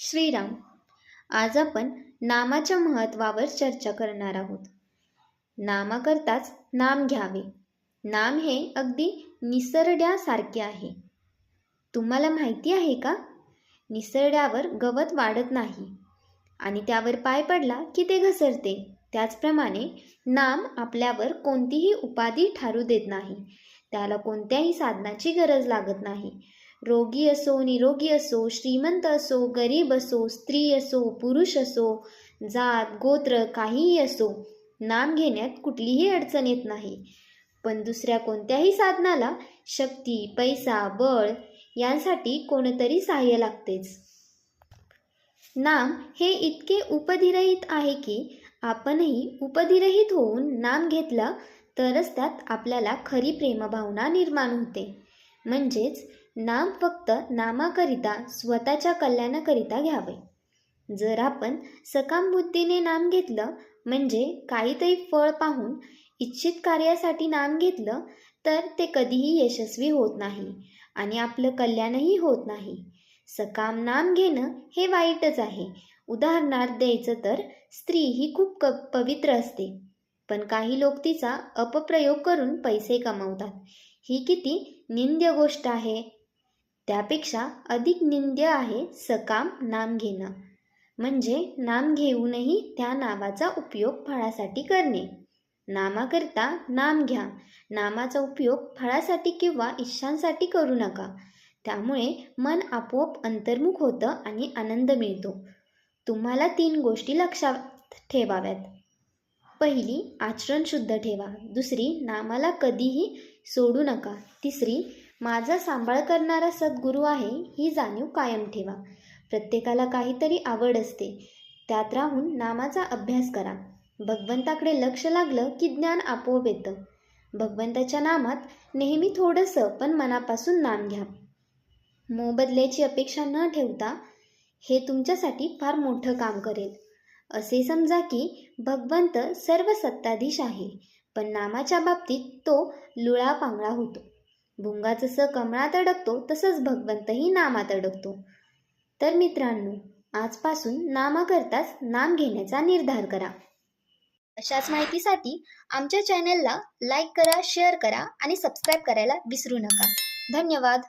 श्रीराम आज आपण नामाच्या महत्त्वावर चर्चा करणार आहोत. नामाकरताच नाम घ्यावे. नाम हे अगदी निसरड्यासारखे आहे. तुम्हाला माहिती आहे का? निसरड्यावर गवत वाढत नाही आणि त्यावर पाय पडला की ते घसरते. त्याचप्रमाणे नाम आपल्यावर कोणतीही उपाधी ठारू देत नाही. त्याला कोणत्याही साधनाची गरज लागत नाही. रोगी असो निरोगी असो श्रीमंत असो गरीब असो स्त्री असो पुरुष असो जात गोत्र काहीही असो नाम घेण्यात कुठलीही अडचण येत नाही. पण दुसऱ्या कोणत्याही साधनाला शक्ती पैसा बळ यांसाठी कोणतरी सहाय्य लागतेच. नाम हे इतके उपधिरहित आहे की आपणही उपधिरहित होऊन नाम घेतलं तरच त्यात आपल्याला खरी प्रेमभावना निर्माण होते. म्हणजेच नाम फक्त नामाकरिता स्वतःच्या कल्याणाकरिता घ्यावे. जर आपण सकाम बुद्धीने नाम घेतलं म्हणजे काहीतरी फळ पाहून इच्छित कार्यासाठी नाम घेतलं तर ते कधीही यशस्वी होत नाही आणि आपलं कल्याणही होत नाही. सकाम नाम घेणं हे वाईटच आहे. उदाहरणार्थ द्यायचं तर स्त्री ही खूप क पवित्र असते. पण काही लोक तिचा अपप्रयोग करून पैसे कमवतात. ही किती निंद्य गोष्ट आहे. त्यापेक्षा अधिक निंद्य आहे सकाम नाम घेणं. म्हणजे नाम घेऊनही त्या नावाचा उपयोग फळासाठी करणे. नामाकरता नाम घ्या. नामाचा उपयोग फळासाठी किंवा इच्छांसाठी करू नका. त्यामुळे मन आपोआप अंतर्मुख होतं आणि आनंद मिळतो. तुम्हाला तीन गोष्टी लक्षात ठेवाव्यात. पहिली आचरण शुद्ध ठेवा. दुसरी नामाला कधीही सोडू नका. तिसरी माझा सांभाळ करणारा सद्गुरू आहे ही जाणीव कायम ठेवा. प्रत्येकाला काहीतरी आवड असते. त्यात राहून नामाचा अभ्यास करा. भगवंताकडे लक्ष लागलं की ज्ञान आपोआप येतं. भगवंताच्या नामात नेहमी थोडंसं पण मनापासून नाम घ्या. मोबदल्याची अपेक्षा न ठेवता हे तुमच्यासाठी फार मोठं काम करेल. असे समजा की भगवंत सर्व सत्ताधीश आहे पण नामाच्या बाबतीत तो लुळा पांगळा होतो. भुंगा जसं कमळात अडकतो तसंच भगवंतही नामात अडकतो. तर मित्रांनो आजपासून नामाकरताच नाम घेण्याचा निर्धार करा. अशाच माहितीसाठी आमच्या चॅनेलला लाईक करा शेअर करा आणि सबस्क्राईब करायला विसरू नका. धन्यवाद.